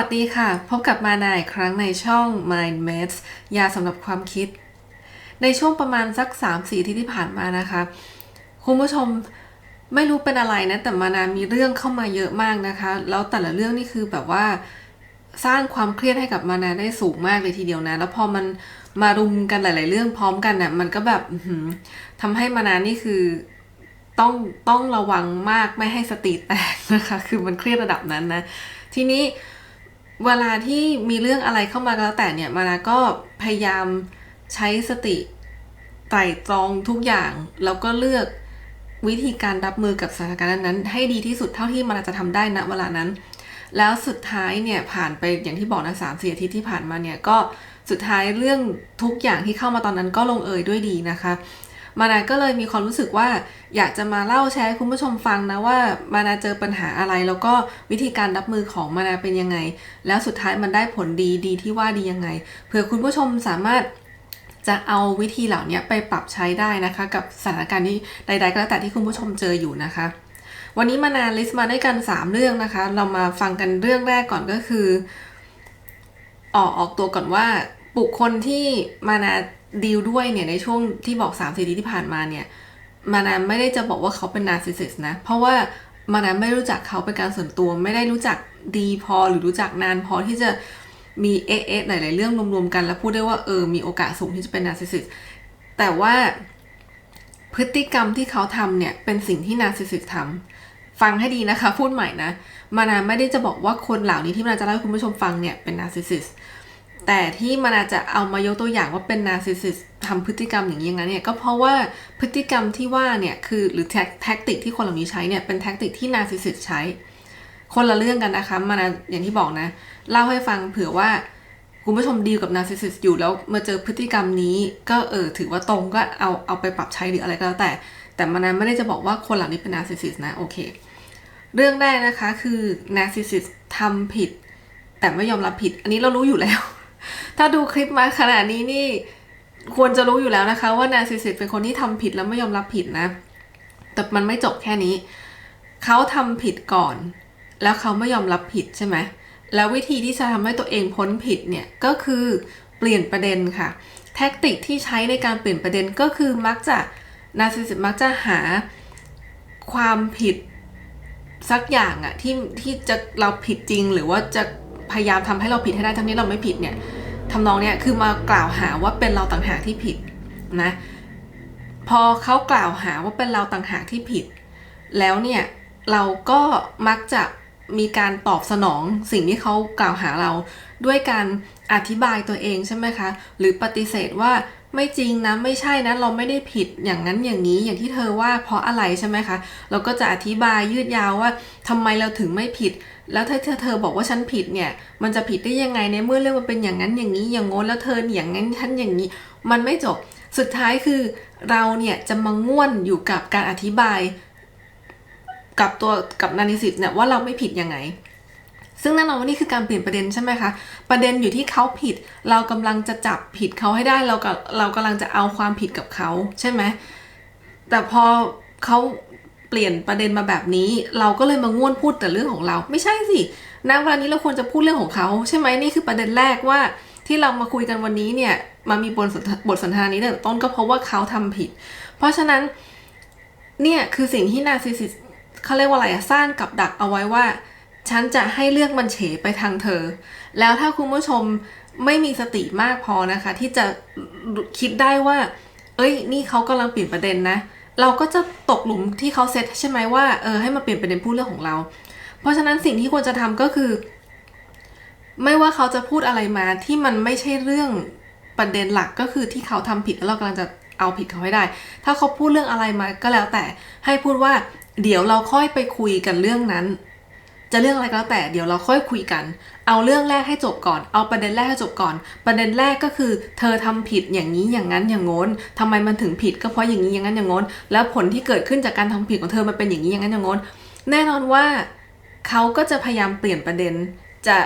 สวัสดีค่ะ พบกับมานาอีกครั้งในช่อง Mind Mates ยาสำหรับความคิด ในช่วงประมาณสัก 3-4ที่ที่ผ่านมานะคะ คุณผู้ชมไม่รู้เป็นอะไรนะ แต่มานามีเรื่องเข้ามาเยอะมากนะคะ แล้วแต่ละเรื่องนี่คือแบบว่าสร้างความเครียดให้กับมานาได้สูงมากเลยทีเดียวนะ แล้วพอมันมารุมกันหลาย ๆ เรื่องพร้อมกันน่ะมันก็แบบอื้อหือทำให้มานานี่คือต้องต้องระวังมากไม่ให้สติแตกนะคะ คือมันเครียดระดับนั้นนะ ทีนี้ เวลาที่มีเรื่องอะไรเข้ามาก็แล้วแต่เนี่ยมานาก็พยายามใช้สติไตร่ตรองทุกอย่างแล้วก็เลือกวิธีการรับมือกับสถานการณ์นั้นๆให้ดีที่สุดเท่าที่มันจะทำได้ณเวลานั้น แล้วสุดท้ายเนี่ยผ่านไปอย่างที่บอกนะสามสี่อาทิตย์ที่ผ่านมาเนี่ยก็สุดท้ายเรื่องทุกอย่างที่เข้ามาตอนนั้นก็ลงเอยด้วยดีนะคะ มานาก็เลยมีความรู้สึกว่าอยากจะมาเล่าแชร์ให้คุณผู้ชมฟังนะว่ามานาเจอปัญหาอะไร แล้วก็วิธีการรับมือของมานาเป็นยังไง แล้วสุดท้ายมันได้ผลดีดีที่ว่าดียังไงเผื่อคุณผู้ชมสามารถจะเอาวิธีเหล่านี้ไปปรับใช้ได้นะคะ กับสถานการณ์ที่ใดๆก็แล้วแต่ที่คุณผู้ชมเจออยู่นะคะ วันนี้มานาลิสต์มาด้วยกัน 3 เรื่องนะคะ เรามาฟังกันเรื่องแรกก่อนก็คือ ออกออกตัวก่อนว่าบุคคลที่มานา ดีลด้วยเนี่ยในช่วงที่บอก3ามสี่ีที่ผ่านมาเนี่ยมานาไม่ได้จะบอกว่าเขาเป็นนาร์ซิสซิสนะ เพราะว่ามานาไม่รู้จักเขาเป็นการส่วนตัวไม่ได้รู้จักดีพอหรือรู้จักนานพอที่จะมีเอเอะหลาย ๆ เรื่องรวม ๆ กัน แล้วพูดได้ว่าเออมีโอกาสสูงที่จะเป็นนาร์ซิสซิสแต่ว่าพฤติกรรมที่เขาทำเนี่ยเป็นสิ่งที่นาร์ซิสซิสทำฟังให้ดีนะคะ พูดใหม่นะ มานาไม่ได้จะบอกว่าคนเหล่านี้ที่มานาจะเล่าให้คุณผู้ชมฟังเนี่ยเป็นนาร์ซิสซิส แต่ที่มันอาจจะเอามายกตัวอย่างว่าเป็นนาซิสิสทำพฤติกรรมอย่างนี้อย่างนั้นเนี่ยก็เพราะว่าพฤติกรรมที่ว่าเนี่ยคือหรือแท็กติกที่คนเหล่านี้ใช้เนี่ยเป็นแท็กติกที่นาซิสิสใช้ คนละเรื่องกันนะคะมันอย่างที่บอกนะ เล่าให้ฟังเผื่อว่าคุณผู้ชมดีลกับนาซิสิสอยู่แล้วมาเจอพฤติกรรมนี้ ก็เออถือว่าตรงก็เอาเอาไปปรับใช้หรืออะไรก็แล้วแต่ แต่มันไม่ได้จะบอกว่าคนเหล่านี้เป็นนาซิสิสนะโอเค เรื่องแรกนะคะคือนาซิสิสทำผิด แต่ไม่ยอมรับผิด อันนี้เรารู้อยู่แล้ว ถ้าดูคลิปมาขนาดนี้นี่ควรจะรู้อยู่แล้วนะคะ ว่านาซิสซิสเป็นคนที่ทำผิดแล้วไม่ยอมรับผิดนะ แต่มันไม่จบแค่นี้ เขาทำผิดก่อน แล้วเขาไม่ยอมรับผิดใช่ไหมแล้ววิธีที่จะทำให้ตัวเองพ้นผิดเนี่ยก็คือเปลี่ยนประเด็นค่ะ แท็กติกที่ใช้ในการเปลี่ยนประเด็นก็คือมักจะนาซิสซิสมักจะหาความผิดสักอย่างอะที่ที่จะเราผิดจริงหรือว่าจะ พยายามทำให้เราผิดให้ได้ทั้งนี้เราไม่ผิดเนี่ยทำนองเนี้ยคือมากล่าวหาว่าเป็นเราต่างหากที่ผิดนะพอเขากล่าวหาว่าเป็นเราต่างหากที่ผิด แล้วเนี่ยเราก็มักจะมีการตอบสนองสิ่งที่เขากล่าวหาเราด้วยการอธิบายตัวเองใช่ไหมคะ หรือปฏิเสธว่า ไม่จริงนะไม่ใช่นะเราไม่ได้ผิดอย่างนั้นอย่างนี้อย่างที่เธอว่าเพราะอะไรใช่ไหมคะ เราก็จะอธิบายยืดยาวว่าทำไมเราถึงไม่ผิด แล้วถ้าเธอเธอบอกว่าฉันผิดเนี่ยมันจะผิดได้ยังไงในเมื่อเรื่องมันเป็นอย่างนั้นอย่างนี้อย่างงนแล้วเธออย่างนั้นฉันอย่างนี้ มันไม่จบสุดท้ายคือเราเนี่ยจะมาง่วนอยู่กับการอธิบาย กับตัวกับนานิสิตเนี่ยว่าเราไม่ผิดยังไง ซึ่งแน่นอนว่านี่คือการเปลี่ยนประเด็นใช่ไหมคะ ประเด็นอยู่ที่เขาผิด เรากำลังจะจับผิดเขาให้ได้ เราก็เรากำลังจะเอาความผิดกับเขาใช่ไหม แต่พอเขาเปลี่ยนประเด็นมาแบบนี้ เราก็เลยมาง่วนพูดแต่เรื่องของเรา ไม่ใช่สิณเวลานี้เราควรจะพูดเรื่องของเขาใช่ไหมนี่คือประเด็นแรกว่าที่เรามาคุยกันวันนี้เนี่ยมามีบทสนทบทสนทนานี้ตั้งต้นก็เพราะว่าเขาทำผิด เพราะฉะนั้นเนี่ยคือสิ่งที่นาซิสิสเขาเรียกว่าอะไรสร้างกับดักเอาไว้ว่า ฉันจะให้เลือกมันเฉไปทางเธอ แล้วถ้าคุณผู้ชมไม่มีสติมากพอนะคะ ที่จะคิดได้ว่า เอ้ย นี่เขากำลังเปลี่ยนประเด็นนะ เราก็จะตกหลุมที่เขาเซตใช่ไหมว่าเออให้มาเปลี่ยนประเด็นพูดเรื่องของเรา เพราะฉะนั้นสิ่งที่ควรจะทำก็คือ ไม่ว่าเขาจะพูดอะไรมาที่มันไม่ใช่เรื่องประเด็นหลักก็คือที่เขาทำผิดแล้วเรากำลังจะเอาผิดเขาให้ได้ ถ้าเขาพูดเรื่องอะไรมาก็แล้วแต่ให้พูดว่า เดี๋ยวเราค่อยไปคุยกันเรื่องนั้น จะเรื่องอะไรก็แล้วแต่เดี๋ยวเราค่อยคุยกัน เอาเรื่องแรกให้จบก่อน เอาประเด็นแรกให้จบก่อน ประเด็นแรกก็คือ เธอทำผิดอย่างนี้อย่างนั้นอย่างโน้นทำไมมันถึงผิดก็เพราะอย่างนี้อย่างนั้นอย่างโน้น แล้วผลที่เกิดขึ้นจากการทำผิดของเธอมันเป็นอย่างนี้อย่างนั้นอย่างโน้น แน่นอนว่าเขาก็จะพยายามเปลี่ยนประเด็นจะ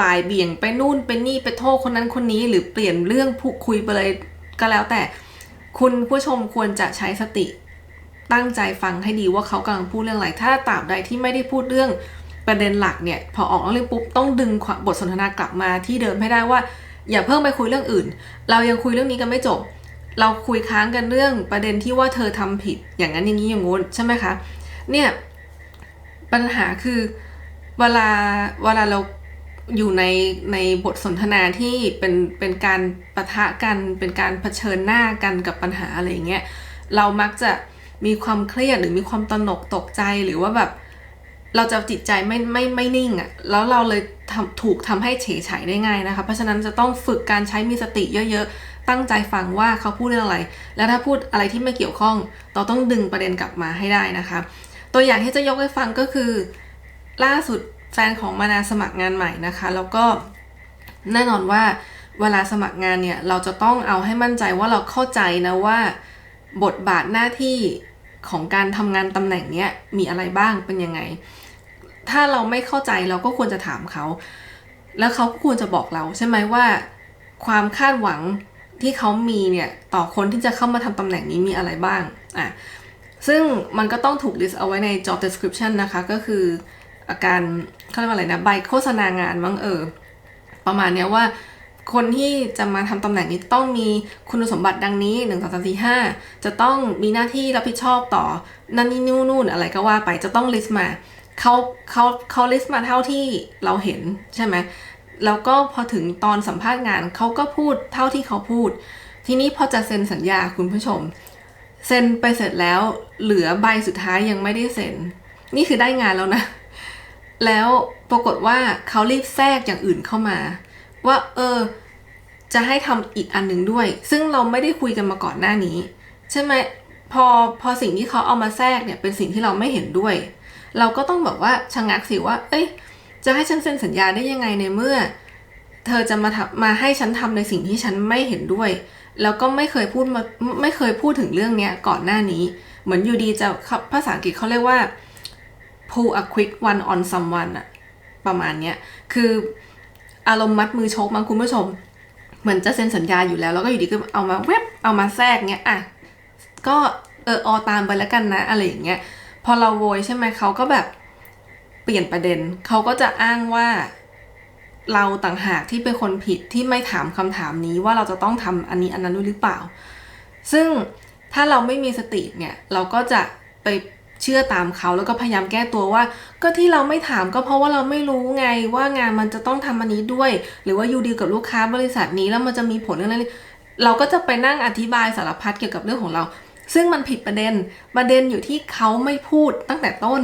บ่ายเบี่ยงไปนู่นไปนี่ไปโทษคนนั้นคนนี้หรือเปลี่ยนเรื่องพูดคุยไปเลยก็แล้วแต่ คุณผู้ชมควรจะใช้สติ ตั้งใจฟังให้ดีว่าเขากำลังพูดเรื่องอะไร ถ้าตราบใดที่ไม่ได้พูดเรื่องประเด็นหลักเนี่ย พอออกนอกเรื่องปุ๊บต้องดึงบทสนทนากลับมาที่เดิมให้ได้ว่า อย่าเพิ่งไปคุยเรื่องอื่น เรายังคุยเรื่องนี้กันไม่จบ เราคุยค้างกันเรื่องประเด็นที่ว่าเธอทำผิดอย่างนั้นอย่างนี้อย่างงู้นใช่ไหมคะเนี่ยปัญหาคือเวลาเวลาเราอยู่ในในบทสนทนาที่เป็นเป็นการปะทะกันเป็นการเผชิญหน้ากันกับปัญหาอะไรอย่างเงี้ยเรามักจะ มีความเครียดหรือมีความตระหนกตกใจหรือว่าแบบ เราจะจิตใจไม่ไม่ไม่นิ่งอะ่ะแล้วเราเลยถูกทำให้เฉยฉายได้ง่ายนะคะ เพราะฉะนั้นจะต้องฝึกการใช้มีสติเยอะๆ ตั้งใจฟังว่าเขาพูดเรื่องอะไร แล้วถ้าพูดอะไรที่ไม่เกี่ยวข้อง เราต้องดึงประเด็นกลับมาให้ได้นะคะ ตัวอย่างที่จะยกให้ฟังก็คือ ล่าสุดแฟนของมานาสมัครงานใหม่นะคะ แล้วก็แน่นอนว่าเวลาสมัครงานเนี่ย เราจะต้องเอาให้มั่นใจว่าเราเข้าใจนะว่า บทบาทหน้าที่ ของการทำงานตำแหน่งเนี้ยมีอะไรบ้างเป็นยังไง ถ้าเราไม่เข้าใจเราก็ควรจะถามเขา แล้วเขาก็ควรจะบอกเราใช่ไหมว่า ความคาดหวังที่เขามีเนี่ยต่อคนที่จะเข้ามาทำตำแหน่งนี้มีอะไรบ้างอะซึ่งมันก็ต้องถูก list เอาไว้ใน job description นะคะ ก็คืออาการเขาเรียกว่าอะไรนะ ใบโฆษณางานมั้งเออ ประมาณเนี้ยว่า คนที่จะมาทำตำแหน่งนี้ต้องมีคุณสมบัติดังนี้1 2 3 4 5 จะต้องมีหน้าที่รับผิดชอบต่อ นั่นนี่นู่นนู่นอะไรก็ว่าไปจะต้อง list มาเขาเขาเขา list มาเท่าที่เราเห็นใช่ไหมแล้วก็พอถึงตอนสัมภาษณ์งานเขาก็พูดเท่าที่เขาพูด ทีนี้พอจะเซ็นสัญญาคุณผู้ชม เซ็นไปเสร็จแล้วเหลือใบสุดท้ายยังไม่ได้เซ็น นี่คือได้งานแล้วนะ แล้วปรากฏว่าเขารีบแทรกอย่างอื่นเข้ามา ว่า เออ จะให้ทำอีกอันหนึ่งด้วย ซึ่งเราไม่ได้คุยกันมาก่อนหน้านี้ ใช่ไหมพอพอสิ่งที่เขาเอามาแทรกเนี่ยเป็นสิ่งที่เราไม่เห็นด้วย เราก็ต้องแบบว่าชะงักสิว่า เอ้ย จะให้ฉันเซ็นสัญญาได้ยังไงในเมื่อ เธอจะมาทำมาให้ฉันทำในสิ่งที่ฉันไม่เห็นด้วย แล้วก็ไม่เคยพูดมาไม่เคยพูดถึงเรื่องเนี้ยก่อนหน้านี้ เหมือนอยู่ดีจะภาษาอังกฤษเขาเรียกว่า pull a quick one on someone อะประมาณเนี้ยคือ อารมณ์มัดมือชกมั้งคุณผู้ชม เหมือนจะเซ็นสัญญาอยู่แล้ว แล้วก็อยู่ดีก็เอามาเว็บเอามาแทรกเงี้ยอะก็เอออตามไปแล้วกันนะ อะไรอย่างเงี้ยพอเราโวยใช่ไหมเขาก็แบบเปลี่ยนประเด็นเขาก็จะอ้างว่าเราต่างหากที่เป็นคนผิดที่ไม่ถามคำถามนี้ว่าเราจะต้องทำอันนี้อันนั้นด้วยหรือเปล่า ซึ่งถ้าเราไม่มีสติเนี่ย เราก็จะไป เชื่อตามเขาแล้วก็พยายามแก้ตัวว่า ก็ที่เราไม่ถามก็เพราะว่าเราไม่รู้ไงว่างานมันจะต้องทำอันนี้ด้วย หรือว่าอยู่ดีกับลูกค้าบริษัทนี้แล้วมันจะมีผลเรื่องอะไรเราก็จะไปนั่งอธิบายสารพัดเกี่ยวกับเรื่องของเรา ซึ่งมันผิดประเด็นประเด็นอยู่ที่เขาไม่พูดตั้งแต่ต้น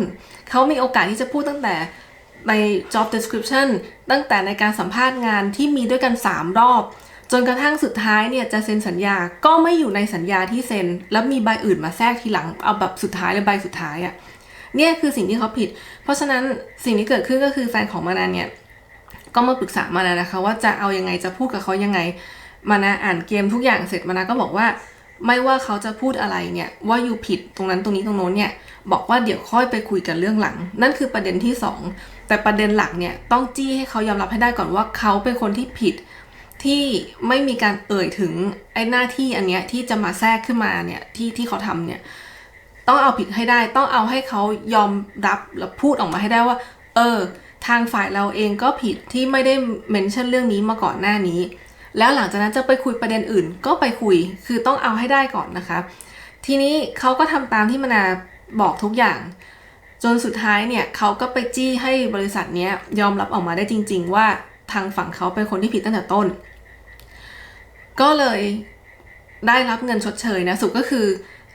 เขามีโอกาสที่จะพูดตั้งแต่ใน job description ตั้งแต่ในการสัมภาษณ์งานที่มีด้วยกัน 3 รอบ จนกระทั่งสุดท้ายเนี่ยจะเซ็นสัญญาก็ไม่อยู่ในสัญญาที่เซ็น แล้วมีใบอื่นมาแทรกทีหลังเอาแบบสุดท้ายเลยใบสุดท้ายอะ่ะเนี่ยคือสิ่งที่เขาผิด เพราะฉะนั้นสิ่งที่เกิดขึ้นก็คือแฟนของมานาเนี่ยก็มาปรึกษามานานะคะ ว่าจะเอายังไงจะพูดกับเขายังไง มานาอ่านเกมทุกอย่างเสร็จมานาก็บอกว่าไม่ว่าเขาจะพูดอะไรเนี่ยว่าอยู่ผิดตรงนั้นตรงนี้ตรงโน้นเนี่ยบอกว่าเดี๋ยวค่อยไปคุยกันเรื่องหลัง นั่นคือประเด็นที่สองแต่ประเด็นหลักเนี่ยต้องจี้ให้เขายอมรับให้ได้ก่อนว่าเขาเป็นคนที่ผิด ที่ไม่มีการเอ่ยถึงไอ้หน้าที่อันเนี้ยที่จะมาแทรกขึ้นมาเนี่ยที่ที่เขาทำเนี่ยต้องเอาผิดให้ได้ต้องเอาให้เขายอมรับแล้วพูดออกมาให้ได้ว่า เออ ทางฝ่ายเราเองก็ผิดที่ไม่ได้เมนชั่นเรื่องนี้มาก่อนหน้านี้ แล้วหลังจากนั้นจะไปคุยประเด็นอื่น ก็ไปคุยคือต้องเอาให้ได้ก่อนนะคะ ทีนี้เขาก็ทำตามที่มนาบอกทุกอย่างจนสุดท้ายเนี่ยเขาก็ไปจี้ให้บริษัทนี้ยยอมรับออกมาได้จริง ๆ ว่าทางฝั่งเขาเป็นคนที่ผิดตั้งแต่ต้น ก็เลยได้รับเงินชดเชยนะสุดก็คือ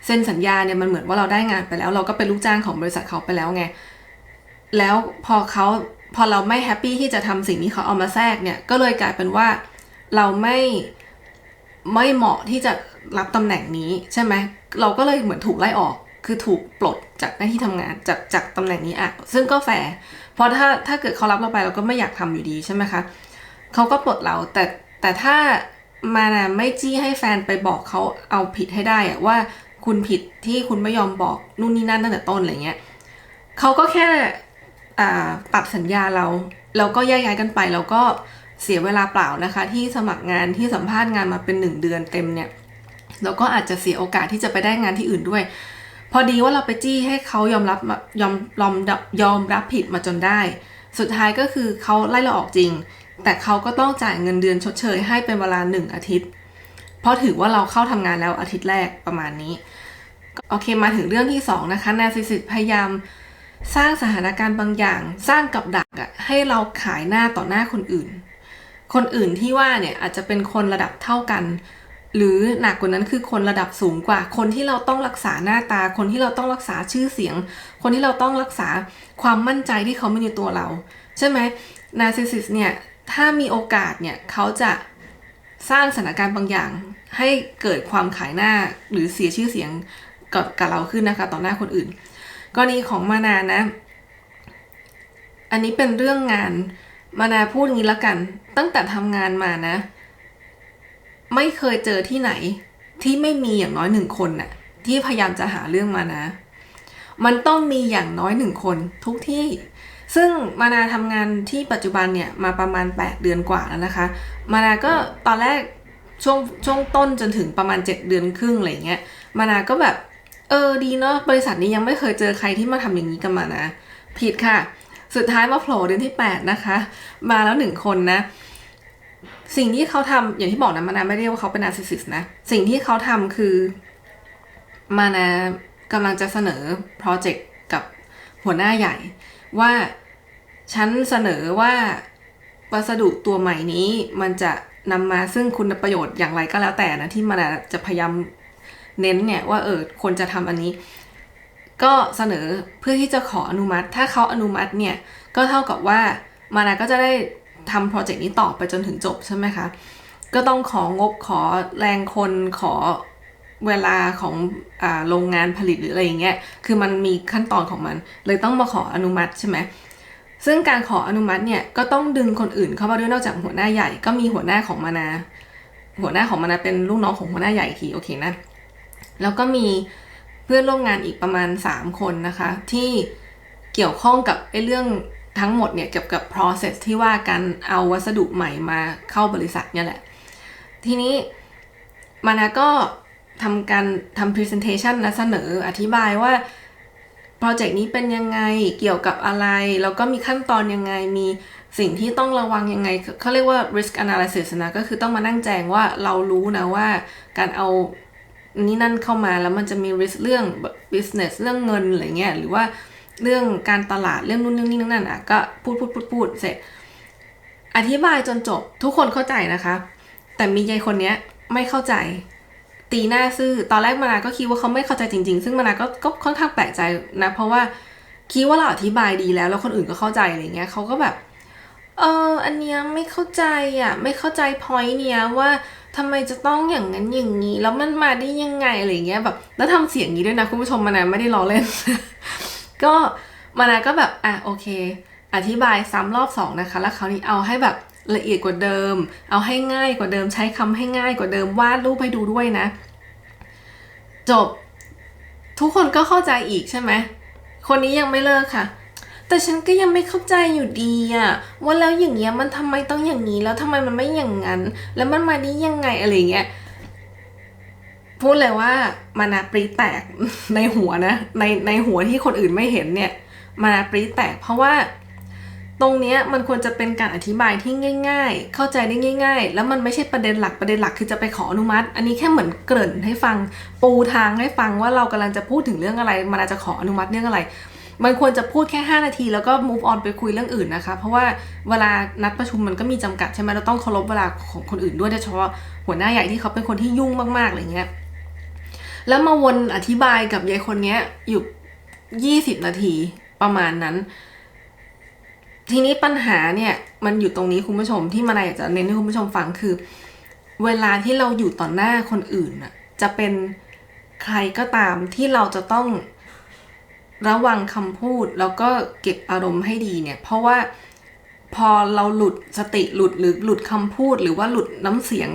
เซ็นสัญญาเนี่ยมันเหมือนว่าเราได้งานไปแล้ว เราก็เป็นลูกจ้างของบริษัทเขาไปแล้วไง แล้วพอเขาพอเราไม่แฮปปี้ที่จะทำสิ่งที่เขาเอามาแทรกเนี่ยก็เลยกลายเป็นว่าเราไม่ไม่เหมาะที่จะรับตำแหน่งนี้ใช่ไหมเราก็เลยเหมือนถูกไล่ออกคือถูกปลดจากหน้าที่ทำงานจากจากตำแหน่งนี้อะซึ่งก็แฟร์เพราะถ้าถ้าเกิดเขารับเราไปเราก็ไม่อยากทำอยู่ดีใช่ไหมคะเขาก็ปลดเราแต่แต่ถ้า มานะไม่จี้ให้แฟนไปบอกเขาเอาผิดให้ได้อะว่าคุณผิดที่คุณไม่ยอมบอกนู่นนี่นั่นตั้งแต่ต้นอะไรเงี้ยเขาก็แค่ตัดสัญญาเราแล้วก็แยกย้ายกันไปแล้วก็เสียเวลาเปล่านะคะ ที่สมัครงานที่สัมภาษณ์งานมาเป็นหนึ่งเดือนเต็มเนี่ยแล้วก็อาจจะเสียโอกาสที่จะไปได้งานที่อื่นด้วย พอดีว่าเราไปจี้ให้เขายอมรับมายอมยอมยอมรับผิดมาจนได้ สุดท้ายก็คือเขาไล่เราออกจริง แต่เขาก็ต้องจ่ายเงินเดือนชดเชยให้เป็นเวลาหนึ่งอาทิตย์ เพราะถือว่าเราเข้าทำงานแล้วอาทิตย์แรกประมาณนี้ โอเคมาถึงเรื่องที่สองนะคะนาซิสิตพยายามสร้างสถานการณ์บางอย่าง สร้างกับดักอะให้เราขายหน้าต่อหน้าคนอื่น คนอื่นที่ว่าเนี่ยอาจจะเป็นคนระดับเท่ากัน หรือหนักกว่านั้นคือคนระดับสูงกว่า คนที่เราต้องรักษาหน้าตา คนที่เราต้องรักษาชื่อเสียง คนที่เราต้องรักษาความมั่นใจที่เขามีในตัวเรา ใช่ไหมนาซิซิสเนี่ย ถ้ามีโอกาสเนี่ยเขาจะสร้างสถานการณ์บางอย่าง ให้เกิดความขายหน้าหรือเสียชื่อเสียงกับกับเราขึ้นนะคะต่อหน้าคนอื่น กรณีของมานานะ อันนี้เป็นเรื่องงานมานาพูดงี้แล้วกัน ตั้งแต่ทำงานมานะ ไม่เคยเจอที่ไหนที่ไม่มีอย่างน้อยหนึ่งคนน่ะที่พยายามจะหาเรื่องมานะ มันต้องมีอย่างน้อยหนึ่งคนทุกที่ ซึ่งมานาทำงานที่ปัจจุบันเนี่ยมาประมาณ 8 เดือนกว่าแล้วนะคะ มานาก็ตอนแรกช่วงช่วงต้นจนถึงประมาณ 7 เดือนครึ่งอะไรเงี้ย มานาก็แบบเออดีเนาะบริษัทนี้ยังไม่เคยเจอใครที่มาทำอย่างนี้กับมานะผิดค่ะ สุดท้ายมาโผล่เดือนที่ 8 นะคะ มาแล้วหนึ่งคนนะ สิ่งที่เขาทำอย่างที่บอกนะมานาไม่เรียกว่าเขาเป็นนาร์ซิสซิสนะ สิ่งที่เขาทำคือ มานากำลังจะเสนอโปรเจกต์กับหัวหน้าใหญ่ ว่าฉันเสนอว่าวัสดุตัวใหม่นี้มันจะนำมาซึ่งคุณประโยชน์อย่างไรก็แล้วแต่นะที่มานาจะพยายามเน้นเนี่ยว่าเออควรจะทำอันนี้ ก็เสนอเพื่อที่จะขออนุมัติ ถ้าเขาอนุมัติเนี่ยก็เท่ากับว่ามานาก็จะได้ทำโปรเจกต์นี้ต่อไปจนถึงจบใช่ไหมคะ ก็ต้องของบขอแรงคนขอ เวลาของอโรงงานผลิตหรืออะไรอย่างเงี้ย คือมันมีขั้นตอนของมัน เลยต้องมาขออนุมัติใช่ไหมซึ่งการขออนุมัติเนี่ยก็ต้องดึงคนอื่นเข้ามาด้วยนอกจากหัวหน้าใหญ่ก็มีหัวหน้าของมานา หัวหน้าของมานาเป็นลูกน้องของหัวหน้าใหญ่ทีโอเคนะแล้วก็มีเพื่อนร่วมงานอีกประมาณ 3 คนนะคะ ที่เกี่ยวข้องกับไอ้เรื่องทั้งหมดเนี่ยเกี่ยวกับ process ที่ว่าการเอาวัสดุใหม่มาเข้าบริษัทเนี่ยแหละ ทีนี้มานาก็ ทำการทำ presentation นะเสนออธิบายว่าโปรเจกต์นี้เป็นยังไงเกี่ยวกับอะไร แล้วก็มีขั้นตอนยังไงมีสิ่งที่ต้องระวังยังไงเขาเรียกว่า risk analysis นะก็คือต้องมานั่งแจงว่าเรารู้นะว่าการเอานี่นั่นเข้ามาแล้วมันจะมี risk เรื่อง business เรื่องเงินอะไรเงี้ยหรือว่าเรื่องการตลาดเรื่องนู่นเรื่องนี้เรื่องนั่นอะก็พูดพูดพูดพูดเสร็จ อธิบายจนจบทุกคนเข้าใจนะคะ แต่มียายคนเนี้ยไม่เข้าใจ ตีหน้าซื่อตอนแรกมานาก็คิดว่าเขาไม่เข้าใจจริง ๆ ซึ่งมานาก็ก็ค่อนข้างแปลกใจนะ เพราะว่าคิดว่าเราอธิบายดีแล้ว แล้วคนอื่นก็เข้าใจอะไรเงี้ยเขาก็แบบเอออันเนี้ยไม่เข้าใจอะไม่เข้าใจพอยเนี้ยว่าทำไมจะต้องอย่างนั้นอย่างนี้ แล้วมันมาได้ยังไงอะไรเงี้ยแบบ แล้วทำเสียงนี้ด้วยนะคุณผู้ชมมานาไม่ได้ล้อเล่น ก็มานาก็แบบอะโอเค อธิบายซ้ำรอบสองนะคะ แล้วคราวนี้เอาให้แบบ ละเอียดกว่าเดิม เอาให้ง่ายกว่าเดิมใช้คำให้ง่ายกว่าเดิมวาดรูปให้ดูด้วยนะ จบ ทุกคนก็เข้าใจอีกใช่ไหมคนนี้ยังไม่เลิกค่ะ แต่ฉันก็ยังไม่เข้าใจอยู่ดีอะว่าแล้วอย่างเงี้ยมันทำไมต้องอย่างนี้แล้วทำไมมันไม่อย่างนั้น แล้วมันมานี้ยังไงอะไรเงี้ยพูดเลยว่ามานาปรีแตกในหัวนะในในหัวที่คนอื่นไม่เห็นเนี่ย มานาปรีแตกเพราะว่า ตรงนี้มันควรจะเป็นการอธิบายที่ง่าย ๆ เข้าใจได้ง่าย ๆ แล้วมันไม่ใช่ประเด็นหลักประเด็นหลักคือจะไปขออนุมัติ อันนี้แค่เหมือนเกริ่นให้ฟังปูทางให้ฟังว่าเรากำลังจะพูดถึงเรื่องอะไร มันอาจจะขออนุมัติเรื่องอะไร มันควรจะพูดแค่ 5 นาที แล้วก็ move on ไปคุยเรื่องอื่นนะคะ เพราะว่าเวลานัดประชุมมันก็มีจำกัดใช่ไหมเราต้องเคารพเวลาของคนอื่นด้วยโดยเฉพาะหัวหน้าใหญ่ที่เขาเป็นคนที่ยุ่งมากๆอะไรเงี้ยแล้วมาวนอธิบายกับยายคนเนี้ยอยู่ยี่สิบนาทีประมาณนั้น ทีนี้ปัญหาเนี่ยมันอยู่ตรงนี้คุณผู้ชมที่มานอยากจะเน้นให้คุณผู้ชมฟังคือ เวลาที่เราอยู่ต่อหน้าคนอื่นน่ะจะเป็นใครก็ตามที่เราจะต้องระวังคำพูดแล้วก็เก็บอารมณ์ให้ดีเนี่ย เพราะว่าพอเราหลุดสติหลุดหรือหลุดคำพูด หรือว่าหลุดน้ำเสียง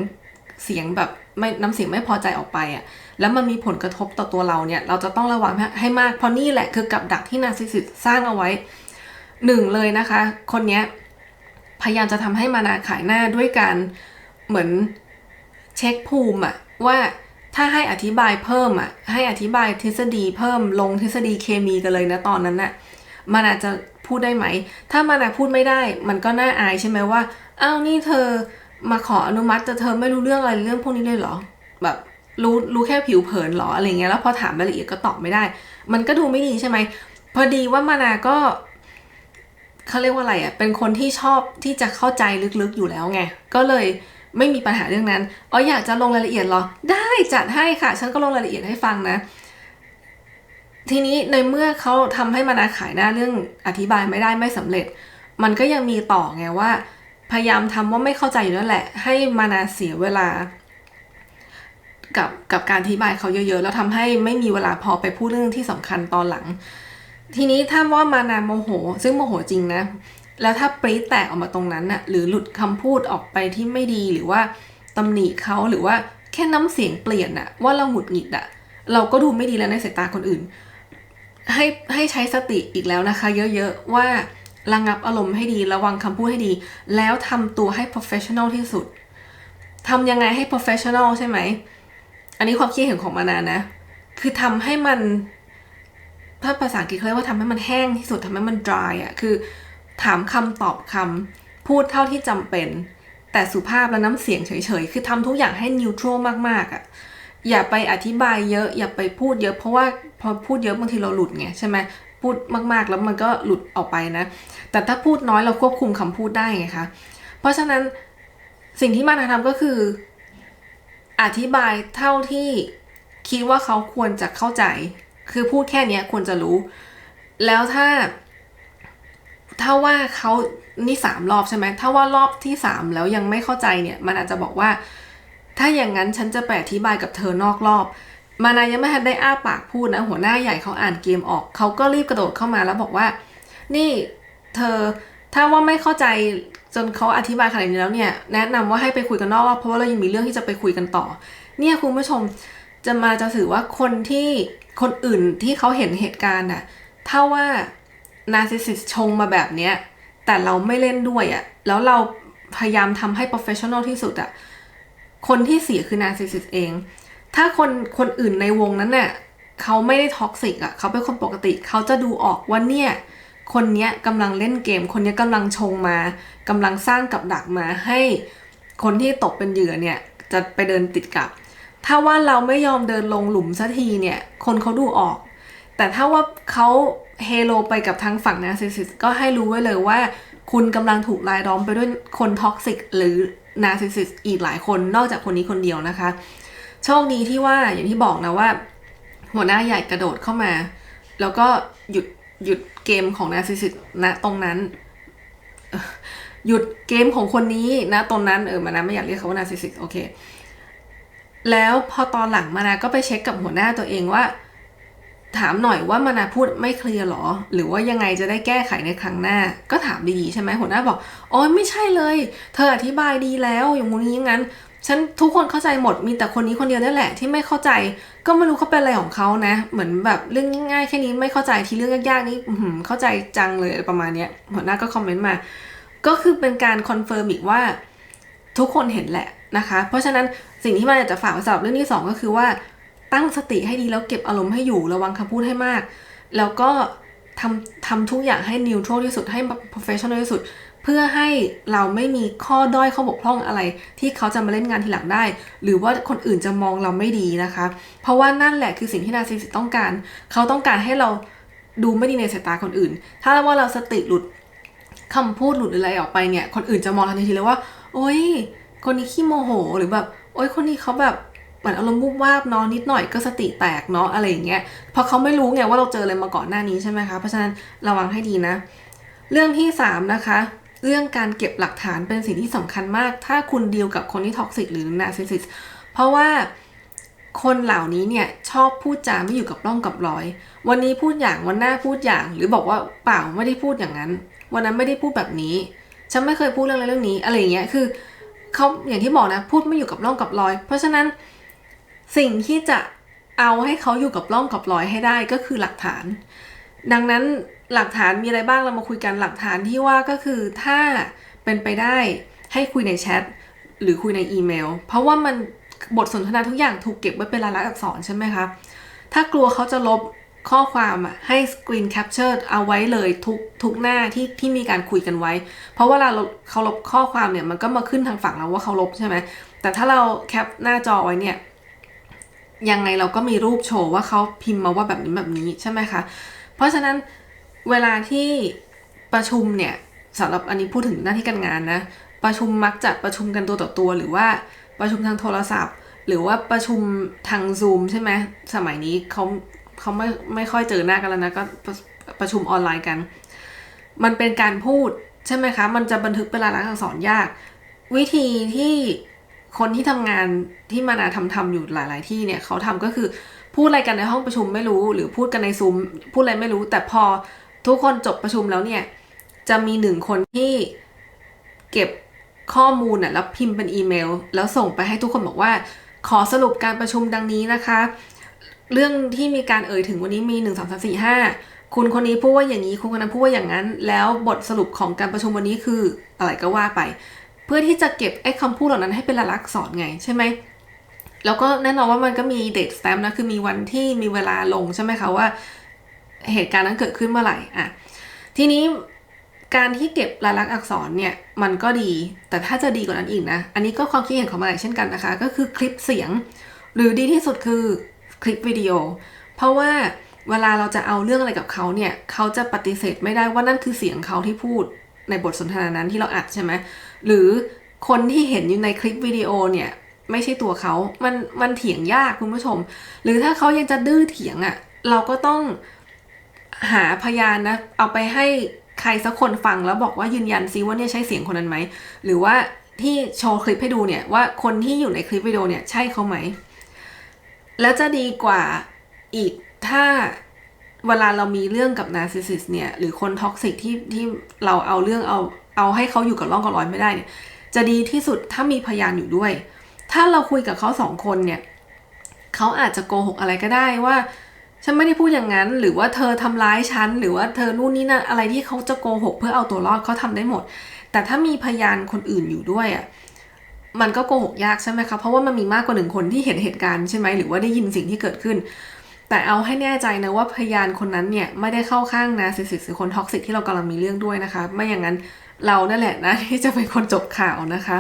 เสียงแบบไม่น้ำเสียงไม่พอใจออกไปอะ่ะแล้วมันมีผลกระทบต่อตัวเราเนี่ย เราจะต้องระวังให้มากเพราะนี่แหละคือกับดักที่นาซิสซิสสร้างเอาไว้ หนึ่งเลยนะคะ คนเนี้ยพยายามจะทำให้มานาขายหน้าด้วยการเหมือนเช็คภูมิอะว่าถ้าให้อธิบายเพิ่มอะให้อธิบายทฤษฎีเพิ่มลงทฤษฎีเคมีกันเลยนะตอนนั้นน่ะมันอาจจะพูดได้ไหม ถ้ามันอาจพูดไม่ได้ มันก็น่าอายใช่ไหมว่าอ้าวนี่เธอมาขออนุมัติแต่เธอไม่รู้เรื่องอะไรเรื่องพวกนี้เลยเหรอ แบบรู้รู้แค่ผิวเผินหรออะไรเงี้ยแล้วพอถามรายละเอียดก็ตอบไม่ได้ มันก็ดูไม่ดีใช่ไหมพอดีว่ามานาก็ เขาเรียกว่าอะไรอะ เป็นคนที่ชอบที่จะเข้าใจลึกๆอยู่แล้วไง ก็เลยไม่มีปัญหาเรื่องนั้น อ๋ออยากจะลงรายละเอียดเหรอ ได้จัดให้ค่ะ ฉันก็ลงรายละเอียดให้ฟังนะ ทีนี้ในเมื่อเขาทำให้มานาขายหน้าเรื่องอธิบายไม่ได้ไม่สำเร็จ มันก็ยังมีต่อไงว่า พยายามทำว่าไม่เข้าใจอยู่นั่นแหละ ให้มานาเสียเวลา กับกับการอธิบายเขาเยอะๆ แล้วทำให้ไม่มีเวลาพอไปพูดเรื่องที่สำคัญตอนหลัง ทีนี้ถ้าว่ามานาโมโห ซึ่งโมโหจริงนะ แล้วถ้าปรี๊ดแตกออกมาตรงนั้นน่ะหรือหลุดคำพูดออกไปที่ไม่ดีหรือว่าตำหนิเขาหรือว่าแค่น้ำเสียงเปลี่ยนน่ะว่าเราหงุดหงิดอะเราก็ดูไม่ดีแล้วในสายตาคนอื่น ให้ให้ใช้สติอีกแล้วนะคะ เยอะๆว่าระงับอารมณ์ให้ดีระวังคำพูดให้ดี แล้วทำตัวให้ professional ที่สุดทำยังไงให้ professional ใช่ไหม อันนี้ความคิดเห็นของมานานะ คือทำให้มัน ถ้าภาษาอังกฤษเขาเรียกว่าทำให้มันแห้งที่สุดทำให้มัน dry อะคือ ถามคำตอบคำพูดเท่าที่จำเป็น แต่สุภาพและน้ำเสียงเฉยๆ คือทำทุกอย่างให้ neutral มากๆอะอย่าไปอธิบายเยอะ อย่าไปพูดเยอะ เพราะว่าพอพูดเยอะบางทีเราหลุดไงใช่ไหมพูดมากๆแล้วมันก็หลุดออกไปนะ แต่ถ้าพูดน้อยเราควบคุมคำพูดได้ไงคะ เพราะฉะนั้นสิ่งที่มานาทำก็คือ อธิบายเท่าที่คิดว่าเขาควรจะเข้าใจ คือพูดแค่เนี้ยควรจะรู้ แล้วถ้า ถ้าว่าเขานี่สามรอบใช่ไหมถ้าว่ารอบที่สามแล้วยังไม่เข้าใจเนี่ย มันอาจจะบอกว่า ถ้าอย่างนั้นฉันจะไปอธิบายกับเธอนอกรอบ มานายังไม่ทันได้อ้าปากพูดนะ หัวหน้าใหญ่เขาอ่านเกมออก เขาก็รีบกระโดดเข้ามาแล้วบอกว่า นี่เธอถ้าว่าไม่เข้าใจจนเขาอธิบายขนาดนี้แล้วเนี่ย แนะนำว่าให้ไปคุยกันนอกรอบเพราะว่าเรายังมีเรื่องที่จะไปคุยกันต่อ เนี่ยคุณผู้ชมจะมาจะถือว่าคนที่ คนอื่นที่เขาเห็นเหตุการณ์น่ะถ้าว่านาร์ซิสซิสชงมาแบบเนี้ย แต่เราไม่เล่นด้วยอะ่ะแล้วเราพยายามทำให้ professional ที่สุดอะ่ะคนที่เสียคือนาร์ซิสซิสเอง ถ้าคนคนอื่นในวงนั้นเนี่ยเขาไม่ได้ท็อกซิกอะเขาเป็นคนปกติ เขาจะดูออกว่าเนี่ยคนเนี้ยกำลังเล่นเกม คนเนี้ยกำลังชงมากำลังสร้างกับดักมาให้คนที่ตกเป็นเหยื่อเนี่ยจะไปเดินติดกับ ถ้าว่าเราไม่ยอมเดินลงหลุมสักทีเนี่ย คนเขาดูออก แต่ถ้าว่าเขาเฮโลไปกับทางฝั่งนาร์ซิสซิสก็ให้รู้ไว้เลยว่า คุณกำลังถูกรายล้อมไปด้วยคนท็อกซิกหรือนาร์ซิสซิสอีกหลายคนนอกจากคนนี้คนเดียวนะคะ โชคดีที่ว่าอย่างที่บอกนะว่า หัวหน้าใหญ่กระโดดเข้ามา แล้วก็หยุดหยุดเกมของนาร์ซิสซิสณตรงนั้นหยุดเกมของคนนี้นะตรงนั้นเออมานะไม่อยากเรียกเขาว่านาร์ซิสซิสโอเค แล้วพอตอนหลังมานะก็ไปเช็คกับหัวหน้าตัวเองว่า ถามหน่อยว่ามานาพูดไม่เคลียร์หรอ หรือว่ายังไงจะได้แก้ไขในครั้งหน้า ก็ถามดีๆใช่ไหมหัวหน้าบอกโอ้ยไม่ใช่เลย เธออธิบายดีแล้วอย่างงู้นอย่างนั้นฉันทุกคนเข้าใจหมดมีแต่คนนี้คนเดียวนี่แหละ ที่ไม่เข้าใจ ก็ไม่รู้เขาเป็นอะไรของเขานะ เหมือนแบบเรื่องง่ายๆแค่นี้ไม่เข้าใจที่เรื่องยากๆนี้เข้าใจจังเลยประมาณเนี้ยหัวหน้าก็คอมเมนต์มา ก็คือเป็นการคอนเฟิร์มอีกว่า ทุกคนเห็นแหละนะคะ เพราะฉะนั้นสิ่งที่มันอยากจะฝากไว้สำหรับเรื่องที่สองก็คือว่าตั้งสติให้ดีแล้วเก็บอารมณ์ให้อยู่ระวังคำพูดให้มาก แล้วก็ทำทำทุกอย่างให้นิวทรัลที่สุดให้ professional ที่สุด เพื่อให้เราไม่มีข้อด้อยข้อบกพร่องอะไร ที่เขาจะมาเล่นงานทีหลังได้ หรือว่าคนอื่นจะมองเราไม่ดีนะคะ เพราะว่านั่นแหละคือสิ่งที่นาซิสซิสต้องการ เขาต้องการให้เราดูไม่ดีในสายตาคนอื่น ถ้าว่าเราสติหลุดคำพูดหลุดอะไรออกไปเนี่ย คนอื่นจะมองทันทีเลยว่า โอ๊ยคนนี้ขี้โมโหหรือแบบโอ๊ยคนนี้เขาแบบเหมือนอารมณ์วุบวาบเนาะนิดหน่อยก็สติแตกเนาะอะไรอย่างเงี้ยเพราะเขาไม่รู้ไงว่าเราเจออะไรมาก่อนหน้านี้ใช่ไหมคะเพราะฉะนั้นระวังให้ดีนะ เรื่องที่สามนะคะ เรื่องการเก็บหลักฐานเป็นสิ่งที่สำคัญมาก ถ้าคุณดีลกับคนที่ท็อกซิกหรือนาซิสิสเพราะว่าคนเหล่านี้เนี่ยชอบพูดจาไม่อยู่กับร่องกับรอย วันนี้พูดอย่างวันหน้าพูดอย่าง หรือบอกว่าเปล่าไม่ได้พูดอย่างนั้น วันนั้นไม่ได้พูดแบบนี้ ฉันไม่เคยพูดเรื่องอะไรเรื่องนี้อะไรอย่างเงี้ยคือเขาอย่างที่บอกนะ พูดไม่อยู่กับร่องกับรอย เพราะฉะนั้นสิ่งที่จะเอาให้เขาอยู่กับร่องกับรอยให้ได้ก็คือหลักฐาน ดังนั้นหลักฐานมีอะไรบ้างเรามาคุยกันหลักฐานที่ว่าก็คือถ้าเป็นไปได้ให้คุยในแชทหรือคุยในอีเมล เพราะว่ามันบทสนทนาทุกอย่างถูกเก็บไว้เป็นลายลักษณ์อักษรใช่ไหมคะ ถ้ากลัวเขาจะลบ ข้อความอะให้สกรีนแคปเจอร์เอาไว้เลยทุกทุกหน้าที่ที่มีการคุยกันไว้ เพราะเวลาเราเขาลบข้อความเนี่ยมันก็มาขึ้นทางฝั่งเราว่าเขาลบใช่ไหมแต่ถ้าเราแคปหน้าจอไว้เนี่ยยังไงเราก็มีรูปโชว์ว่าเขาพิมพ์มาว่าแบบนี้แบบนี้ใช่ไหมคะ เพราะฉะนั้นเวลาที่ประชุมเนี่ยสำหรับอันนี้พูดถึงหน้าที่การงานนะประชุมมักจะประชุมกันตัวต่อตัว หรือว่าประชุมทางโทรศัพท์ หรือว่าประชุมทาง Zoom ใช่ไหมสมัยนี้เขา เขาไม่ไม่ค่อยเจอหน้ากันแล้วนะก็ประประชุมออนไลน์กัน มันเป็นการพูดใช่ไหมคะ มันจะบันทึกเป็นลายลักษณ์อักษรยาก วิธีที่คนที่ทำงานที่มานาทำทำอยู่หลาย ๆ ที่เนี่ยเขาทำก็คือพูดอะไรกันในห้องประชุมไม่รู้ หรือพูดกันในซูมพูดอะไรไม่รู้ แต่พอทุกคนจบประชุมแล้วเนี่ย จะมีหนึ่งคนที่เก็บข้อมูลน่ะแล้วพิมพ์เป็นอีเมล แล้วส่งไปให้ทุกคนบอกว่า ขอสรุปการประชุมดังนี้นะคะ เรื่องที่มีการเอ่ยถึงวันนี้มีหนึ่งสองสามสี่ห้าคุณคนนี้พูดว่าอย่างนี้คุณคนนั้นพูดว่าอย่างนั้น แล้วบทสรุปของการประชุมวันนี้คืออะไรก็ว่าไป เพื่อที่จะเก็บไอ้คำพูดเหล่านั้นให้เป็นลายลักษณ์อักษรไงใช่ไหมแล้วก็แน่นอนว่ามันก็มีเดทสแตมป์นะคือมีวันที่มีเวลาลงใช่ไหมคะว่า เหตุการณ์นั้นเกิดขึ้นเมื่อไหร่อะทีนี้การที่เก็บลายลักษณ์อักษรเนี่ยมันก็ดี แต่ถ้าจะดีกว่านั้นอีกนะ อันนี้ก็ความคิดเห็นของมาหลายเช่นกันนะคะ ก็คือคลิปเสียง หรือดีที่สุดคือ คลิปวิดีโอ เพราะว่าเวลาเราจะเอาเรื่องอะไรกับเขาเนี่ย เขาจะปฏิเสธไม่ได้ว่านั่นคือเสียงเขาที่พูดในบทสนทนานั้นที่เราอัดใช่ไหมหรือคนที่เห็นอยู่ในคลิปวิดีโอเนี่ยไม่ใช่ตัวเขา มัน มันเถียงยากคุณผู้ชม หรือถ้าเขายังจะดื้อเถียงอะ่ะ เราก็ต้องหาพยานนะ เอาไปให้ใครสักคนฟังแล้วบอกว่ายืนยันซิว่าเนี่ยใช่เสียงคนนั้นไหม หรือว่าที่โชว์คลิปให้ดูเนี่ยว่าคนที่อยู่ในคลิปวิดีโอเนี่ยใช่เขาไหม แล้วจะดีกว่าอีกถ้าเวลาเรามีเรื่องกับนาร์ซิสซิสเนี่ย หรือคนท็อกซิกที่ที่เราเอาเรื่องเอาเอาให้เขาอยู่กับร่องกับรอยไม่ได้เนี่ย จะดีที่สุดถ้ามีพยานอยู่ด้วย ถ้าเราคุยกับเขาสองคนเนี่ยเขาอาจจะโกหกอะไรก็ได้ว่า ฉันไม่ได้พูดอย่างนั้น หรือว่าเธอทำร้ายฉัน หรือว่าเธอนู่นนี่นั่นอะไรที่เขาจะโกหก เพื่อเอาตัวรอดเขาทำได้หมด แต่ถ้ามีพยานคนอื่นอยู่ด้วยอะ มันก็โกหกยากใช่ไหมคะเพราะว่ามันมีมากกว่าหนึ่งคนที่เห็นเหตุการณ์ใช่ไหมหรือว่าได้ยินสิ่งที่เกิดขึ้น แต่เอาให้แน่ใจนะว่าพยานคนนั้นเนี่ยไม่ได้เข้าข้างนาซิสิสหรือคนท็อกซิกที่เรากำลังมีเรื่องด้วยนะคะ ไม่อย่างนั้นเรานั่นแหละนะที่จะเป็นคนจบข่าวนะคะ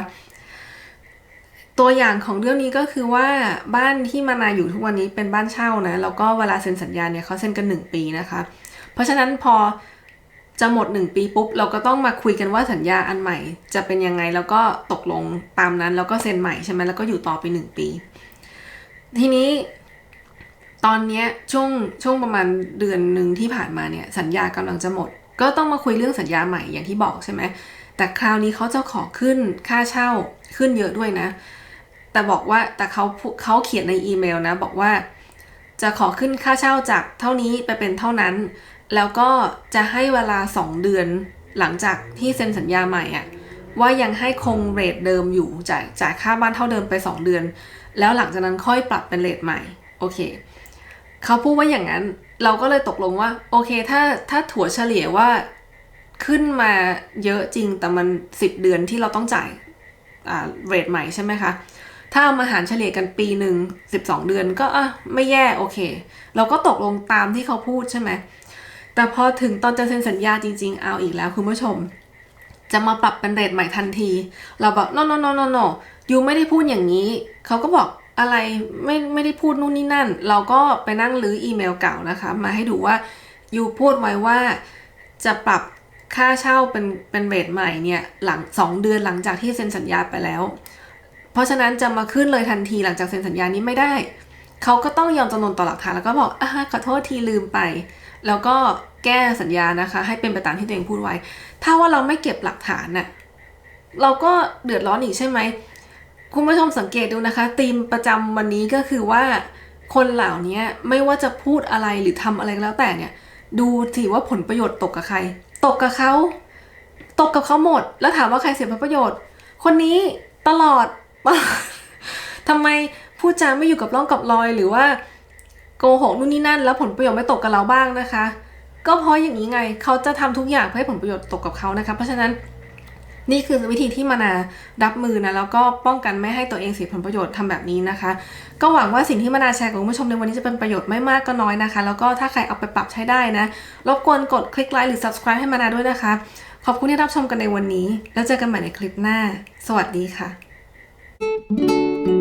ตัวอย่างของเรื่องนี้ก็คือว่าบ้านที่มานาอยู่ทุกวันนี้เป็นบ้านเช่านะแล้วก็เวลาเซ็นสัญญาเนี่ยเขาเซ็นกัน 1 ปีนะคะ เพราะฉะนั้นพอ จะหมด 1 ปีปุ๊บ เราก็ต้องมาคุยกันว่าสัญญาอันใหม่ จะเป็นยังไงแล้วก็ตกลงตามนั้น แล้วก็เซ็นใหม่ใช่ไหมแล้วก็อยู่ต่อไป 1 ปี ทีนี้ตอนเนี้ยช่วงช่วงประมาณเดือนหนึ่งที่ผ่านมาเนี่ยสัญญากำลังจะหมด ก็ต้องมาคุยเรื่องสัญญาใหม่อย่างที่บอกใช่ไหมแต่คราวนี้เขาจะขอขึ้นค่าเช่าขึ้นเยอะด้วยนะ แต่บอกว่าแต่เขาเขาเขียนในอีเมลนะ บอกว่าจะขอขึ้นค่าเช่าจากเท่านี้ไปเป็นเท่านั้น แล้วก็จะให้เวลา 2 เดือนหลังจากที่เซ็นสัญญาใหม่อะว่ายังให้คงเรทเดิมอยู่จ่ายจ่ายค่าบ้านเท่าเดิมไป 2 เดือน แล้วหลังจากนั้นค่อยปรับเป็นเรทใหม่โอเคเขาพูดว่าอย่างนั้นเราก็เลยตกลงว่า โอเคถ้าถ้าถั่วเฉลี่ยว่าขึ้นมาเยอะจริงแต่มัน 10 เดือนที่เราต้องจ่ายอ่าเรทใหม่ใช่ไหมคะ ถ้าเอามาหารเฉลี่ยกันปีหนึ่ง12 เดือนก็อะไม่แย่โอเค เราก็ตกลงตามที่เขาพูดใช่ไหม แต่พอถึงตอนจะเซ็นสัญญาจริงๆ เอาอีกแล้วคุณผู้ชม จะมาปรับเป็นเรทใหม่ทันที เราบอก no no no no no ยูไม่ได้พูดอย่างนี้ เขาก็บอกอะไรไม่ไม่ได้พูดนู่นนี่นั่น เราก็ไปนั่งรื้ออีเมลเก่านะคะ มาให้ดูว่ายูพูดไว้ว่าจะปรับค่าเช่าเป็นเป็นเรทใหม่เนี่ยหลังสองเดือนหลังจากที่เซ็นสัญญาไปแล้ว เพราะฉะนั้นจะมาขึ้นเลยทันทีหลังจากเซ็นสัญญานี้ไม่ได้ เขาก็ต้องยอมจำนนต่อหลักฐานแล้วก็บอกอ่าขอโทษทีลืมไป แล้วก็แก้สัญญานะคะ ให้เป็นไปตามที่ตัวเองพูดไว้ ถ้าว่าเราไม่เก็บหลักฐานน่ะเราก็เดือดร้อนอีกใช่ไหมคุณผู้ชมสังเกตดูนะคะธีมประจำวันนี้ก็คือว่า คนเหล่านี้ไม่ว่าจะพูดอะไรหรือทำอะไรก็แล้วแต่เนี่ย ดูสิว่าผลประโยชน์ตกกับใคร ตกกับเขาตกกับเขาหมด แล้วถามว่าใครเสียผลประโยชน์ คนนี้ตลอดทำไมพูดจาไม่อยู่กับร่องกับรอยหรือว่า โกหกนู่นนี่นั่น แล้วผลประโยชน์ไม่ตกกับเราบ้างนะคะ ก็เพราะอย่างนี้ไงเขาจะทำทุกอย่างเพื่อให้ผลประโยชน์ตกกับเขานะคะ เพราะฉะนั้นนี่คือวิธีที่มานารับมือนะแล้วก็ป้องกันไม่ให้ตัวเองเสียผลประโยชน์ทำแบบนี้นะคะ ก็หวังว่าสิ่งที่มานาแชร์กับคุณผู้ชมในวันนี้จะเป็นประโยชน์ไม่มากก็น้อยนะคะ แล้วก็ถ้าใครเอาไปปรับใช้ได้นะรบกวนกดคลิกไลค์หรือ subscribe ให้มานาด้วยนะคะ ขอบคุณที่รับชมกันในวันนี้ แล้วเจอกันใหม่ในคลิปหน้า สวัสดีค่ะ